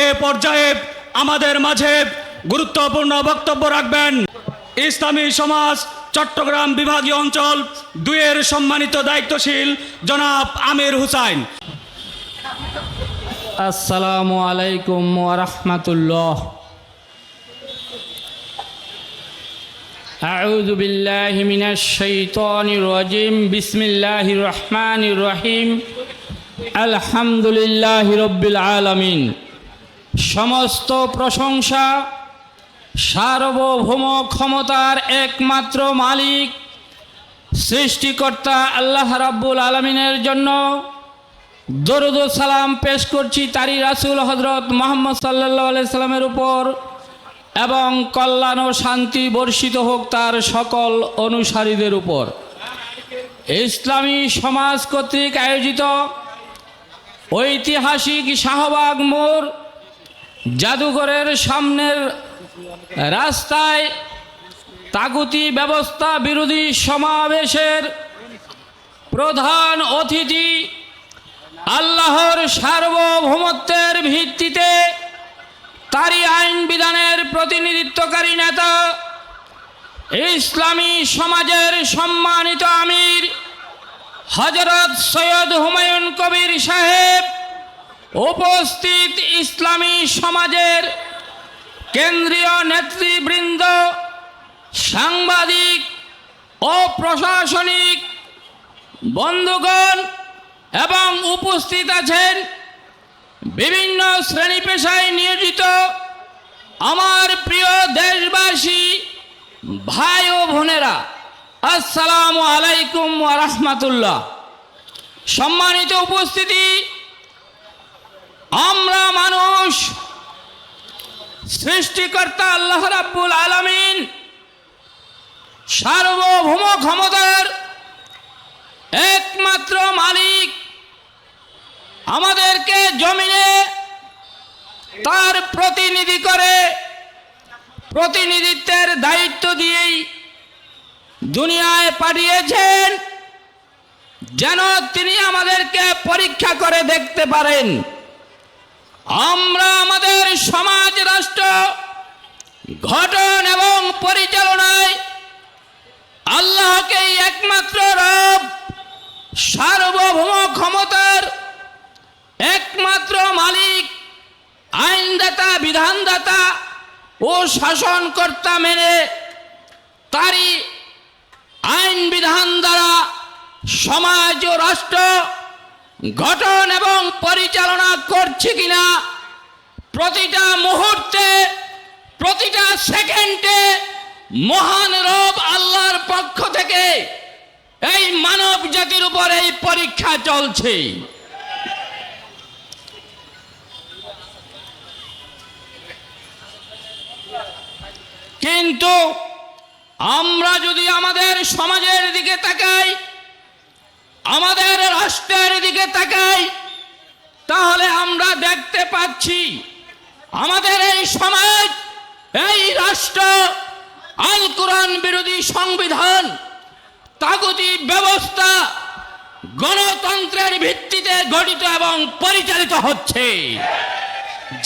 এ পর্যায়ে আমাদের মাঝে গুরুত্বপূর্ণ বক্তব্য রাখবেন ইসলামী সমাজ চট্টগ্রাম বিভাগীয় অঞ্চল দুয়ের সম্মানিত দায়িত্বশীল জনাব আমির হুসাইন আসসালামু আলাইকুম ওরহমতুল্লাহ أعوذ بالله من الشيطان الرجيم بسم الله الرحمن الرحيم الحمد لله رب العالمين সমস্ত প্রশংসা, সার্বভৌম ক্ষমতার একমাত্র মালিক, সৃষ্টিকর্তা আল্লাহ রাব্বুল আলমিনের জন্য দরুদ সালাম পেশ করছি তারি রাসুল হজরত মোহাম্মদ সাল্লাহ সাল্লামের উপর এবং কল্যাণ ও শান্তি বর্ষিত হোক তার সকল অনুসারীদের উপর। ইসলামী সমাজ কর্তৃক আয়োজিত ঐতিহাসিক শাহবাগ মোড় জাদুঘরের সামনের রাস্তায় তাগুতি ব্যবস্থা বিরোধী সমাবেশের প্রধান অতিথি আল্লাহর সার্বভৌমত্বের ভিত্তিতে তারই আইন বিধানের প্রতিনিধিত্বকারী নেতা, ইসলামী সমাজের সম্মানিত আমির হজরত সৈয়দ হুমায়ুন কবির সাহেব। উপস্থিত ইসলামী সমাজের কেন্দ্রীয় নেতৃবৃন্দ, সাংবাদিক ও প্রশাসনিক বন্ধুগণ এবং উপস্থিত আছেন বিভিন্ন শ্রেণি পেশায় নিয়োজিত আমার প্রিয় দেশবাসী ভাই ও বোনেরা, আসসালামু আলাইকুম রহমতুল্লাহ। সম্মানিত উপস্থিতি আমরা মানুষ, সৃষ্টিকর্তা আল্লাহ রাব্বুল আলামিন সার্বভৌম ক্ষমতার একমাত্র মালিক। আমাদেরকে জমিনে তার প্রতিনিধি করে প্রতিনিধিত্বের দায়িত্ব দিয়েই দুনিয়ায় পাঠিয়েছেন, যেন তিনি আমাদেরকে পরীক্ষা করে দেখতে পারেন। আমরা আমাদের সমাজ, রাষ্ট্র, গঠন এবং পরিচালনায় আল্লাহকেই একমাত্র রব, সার্বভৌম ক্ষমতার একমাত্র মালিক, আইনদাতা, বিধানদাতা ও শাসনকর্তা মেনে তারই আইন বিধান দ্বারা সমাজ ও রাষ্ট্র গঠন এবং পরিচালনা করছে কিনা প্রতিটা মুহূর্তে, প্রতিটা সেকেন্ডে মহান রব আল্লাহর পক্ষ থেকে এই মানব জাতির উপর এই পরীক্ষা চলছে। কিন্তু আমরা যদি আমাদের সমাজের দিকে তাকাই আমাদের রাষ্ট্রের দিকে তাকাই, তাহলে আমরা দেখতে পাচ্ছি আমাদের এই সমাজ, এই রাষ্ট্র, আল কোরআন বিরোধী সংবিধান, তাগতি ব্যবস্থা গণতন্ত্রের ভিত্তিতে গঠিত এবং পরিচালিত হচ্ছে।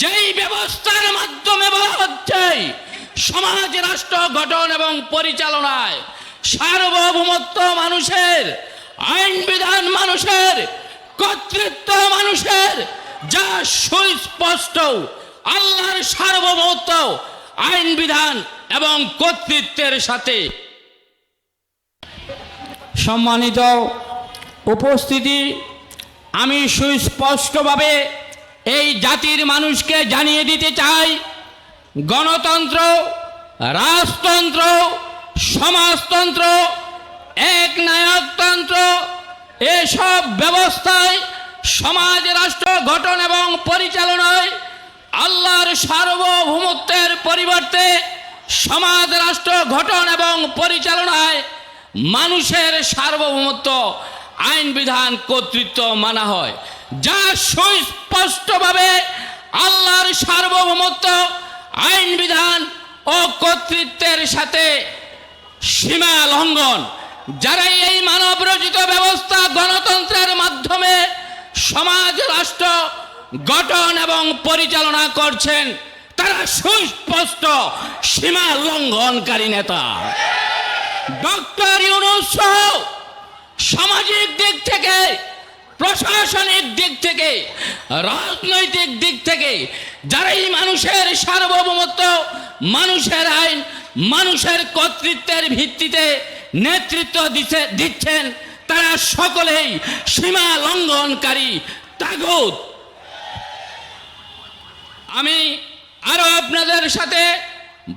যেই ব্যবস্থার মাধ্যমে বলা হচ্ছে, সমাজ, রাষ্ট্র গঠন এবং পরিচালনায় সার্বভৌমত্ব মানুষের আইন বিধান মানুষের, কর্তৃত্ব মানুষের, যা সুস্পষ্ট, আল্লাহর সার্বভৌমত্ব আইন বিধান এবং কর্তৃত্বের সাথে। সম্মানিত উপস্থিতি, আমি সুস্পষ্টভাবে এই জাতির মানুষকে জানিয়ে দিতে চাই, গণতন্ত্র, রাজতন্ত্র, সমাজতন্ত্র এক নায়কতন্ত্র এসব ব্যবস্থায় সমাজ, রাষ্ট্র গঠন এবং পরিচালনায় আল্লাহর সার্বভৌমত্বের পরিবর্তে সমাজ, রাষ্ট্র গঠন এবং পরিচালনায় মানুষের সার্বভৌমত্ব আইন বিধান কর্তৃত্ব মানা হয়। যা সুস্পষ্টভাবে আল্লাহর সার্বভৌমত্ব আইন বিধান ও কর্তৃত্বের সাথে সীমা লঙ্ঘন। যারা এই মানব রচিত ব্যবস্থা গণতন্ত্রের মাধ্যমে সমাজ, রাষ্ট্র গঠন এবং পরিচালনা করছেন, তারা সুস্পষ্ট সীমা লঙ্ঘনকারী নেতা। ডক্টর ইউনুস সামাজিক দিক থেকে, প্রশাসনিক দিক থেকে, রাজনৈতিক দিক থেকে যারা এই মানুষের সার্বভৌমত্ব, মানুষের আইন, মানুষের কর্তৃত্বের ভিত্তিতে নেতৃত্ব দিচ্ছে দিচ্ছেন তারা সকলেই সীমা লঙ্ঘনকারী তাগুত। আমি আরও আপনাদের সাথে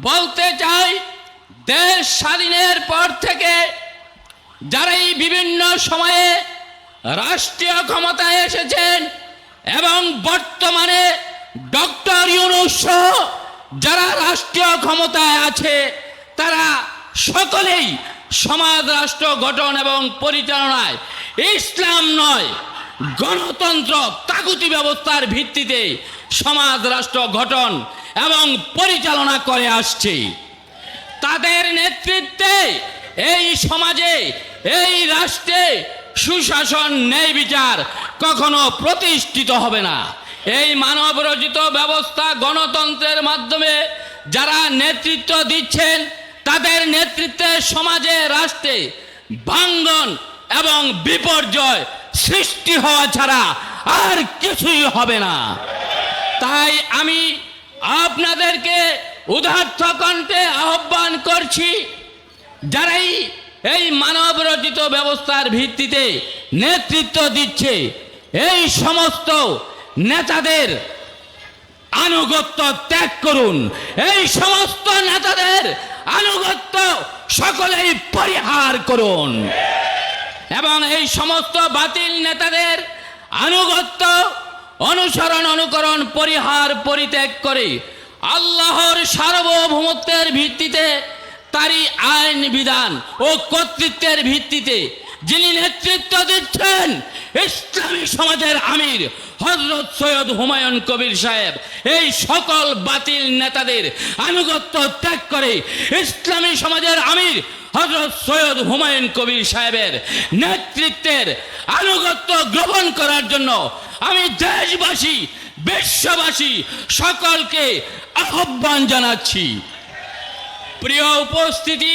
বলতে চাই, দেশ স্বাধীনের পর থেকে যারা এই বিভিন্ন সময়ে রাষ্ট্রীয় ক্ষমতায় এসেছেন এবং বর্তমানে ডক্টর ইউনুস যারা রাষ্ট্রীয় ক্ষমতায় আছে, তারা সকলেই সমাজ, রাষ্ট্র গঠন এবং পরিচালনায় ইসলাম নয়, গণতন্ত্র তাগুতি ব্যবস্থার ভিত্তিতে সমাজ, রাষ্ট্র গঠন এবং পরিচালনা করে আসছে। তাদের নেতৃত্বে এই সমাজে, এই রাষ্ট্রে সুশাসন, ন্যায় বিচার কখনো প্রতিষ্ঠিত হবে না। এই মানব রচিত ব্যবস্থা গণতন্ত্রের মাধ্যমে যারা নেতৃত্ব দিচ্ছেন তাদের নেতৃত্বে সমাজে, রাষ্ট্রে ভাঙ্গন এবং বিপর্যয় সৃষ্টি হওয়া ছাড়া আর কিছুই হবে না। তাই আমি আপনাদেরকে উদার্থ কণ্ঠে আহ্বান করছি, যারাই এই মানব রচিত ব্যবস্থার ভিত্তিতে নেতৃত্ব দিচ্ছে, এই সমস্ত নেতাদের আনুগত্য ত্যাগ করুন। এই সমস্ত নেতাদের আনুগত্য সকলেই পরিহার করুন। এবং এই সমস্ত বাতিল নেতাদের আনুগত্য, অনুসরণ, অনুকরণ, পরিহার, পরিত্যাগ করে আল্লাহর সার্বভৌমত্বের ভিত্তিতে তারই আইন, বিধান ও কর্তৃত্বের ভিত্তিতে যিনি নেতৃত্ব দিচ্ছেন, ইসলামী সমাজের আমির হজরত সৈয়দ হুমায়ুন কবির সাহেব, এই সকল বাতিল নেতাদের আনুগত্য ত্যাগ করে ইসলামী সমাজের আমির হজরত সৈয়দ হুমায়ুন কবির সাহেবের নেতৃত্বের আনুগত্য গ্রহণ করার জন্য আমি দেশবাসী, বিশ্ববাসী সকলকে আহ্বান জানাচ্ছি। প্রিয় উপস্থিতি,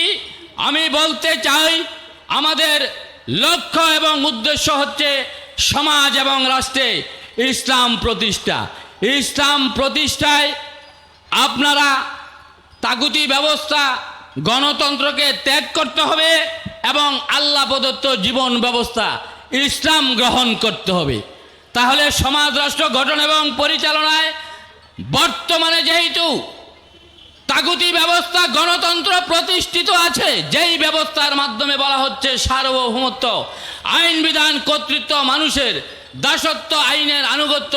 আমি বলতে চাই, আমাদের লক্ষ্য এবং উদ্দেশ্য হচ্ছে সমাজ এবং রাষ্ট্রে ইসলাম প্রতিষ্ঠা। ইসলাম প্রতিষ্ঠায় আপনারা তাগুতি ব্যবস্থা গণতন্ত্রকে ত্যাগ করতে হবে এবং আল্লাহ প্রদত্ত জীবন ব্যবস্থা ইসলাম গ্রহণ করতে হবে। তাহলে সমাজ রাষ্ট্র গঠন এবং পরিচালনায় বর্তমানে যেহেতু তাগুতি ব্যবস্থা গণতন্ত্র প্রতিষ্ঠিত আছে, যেই ব্যবস্থার মাধ্যমে বলা হচ্ছে সার্বভৌমত্ব, আইন বিধান কর্তৃত্ব মানুষের দাসত্ব আইনের আনুগত্য,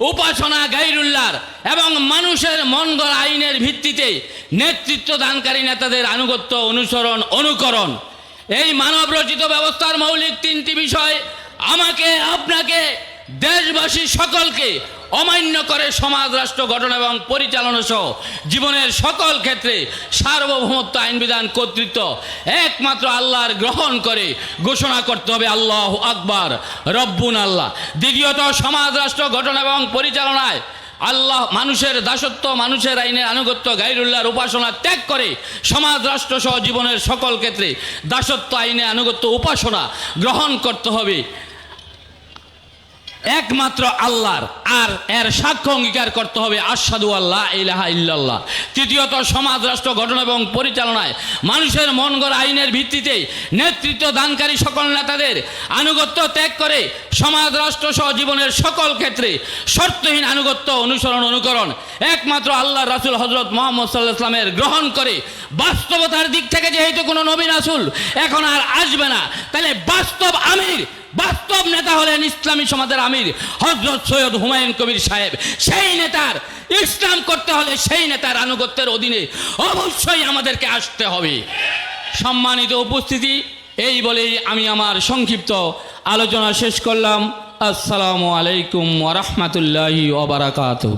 উপাসনা গাইরুল্লার এবং মানুষের মন আইনের ভিত্তিতে নেতৃত্ব দানকারী নেতাদের আনুগত্য, অনুসরণ, অনুকরণ। এই মানব রচিত ব্যবস্থার মৌলিক তিনটি বিষয়, আমাকে, আপনাকে দেশবাসী সকলকে অমান্য করে সমাজ, রাষ্ট্র, গঠন এবং পরিচালনা সহ জীবনের সকল ক্ষেত্রে সার্বভৌমত্ব, আইন, বিধান, কর্তৃত্ব একমাত্র আল্লাহর গ্রহণ করে ঘোষণা করতে হবে আল্লাহ আকবার, রব্বুন আল্লাহ। দ্বিতীয়ত, সমাজ, রাষ্ট্র, গঠন এবং পরিচালনায় আল্লাহ মানুষের দাসত্ব, মানুষের আইনের আনুগত্য, গাইরুল্লাহর উপাসনা ত্যাগ করে সমাজ, রাষ্ট্র সহ জীবনের সকল ক্ষেত্রে দাসত্ব, আইনে আনুগত্য, উপাসনা গ্রহণ করতে হবে। একমাত্র আল্লাহর, আর এর সাক্ষ্য অঙ্গীকার করতে হবে আসাদু আল্লাহ ইলাহা ইল্লাল্লাহ। তৃতীয়ত, সমাজ, রাষ্ট্র গঠন এবং পরিচালনায় মানুষের মন গড়া আইনের ভিত্তিতে নেতৃত্ব দানকারী সকল নেতাদের আনুগত্য ত্যাগ করে সমাজ, রাষ্ট্র সহ জীবনের সকল ক্ষেত্রে শর্তহীন আনুগত্য অনুসরণ, অনুকরণ একমাত্র আল্লাহ রাসুল হজরত মোহাম্মদ সাল্লাহ ইসলামের গ্রহণ করে বাস্তবতার দিক থেকে যেহেতু কোনো নবীন আসুল এখন আর আসবে না, তাহলে বাস্তব আমির বাস্তব নেতা হলেন ইসলামী সমাজের আমির হজরত সৈয়দ হুমায়ুন কবির সাহেব। সেই নেতার ইসলাম করতে হলে সেই নেতার আনুগত্যের অধীনে অবশ্যই আমাদেরকে আসতে হবে। সম্মানিত উপস্থিতি, এই বলেই আমি আমার সংক্ষিপ্ত আলোচনা শেষ করলাম। আসসালামু আলাইকুম ওরহমতুল্লাহি ওবরাকাতু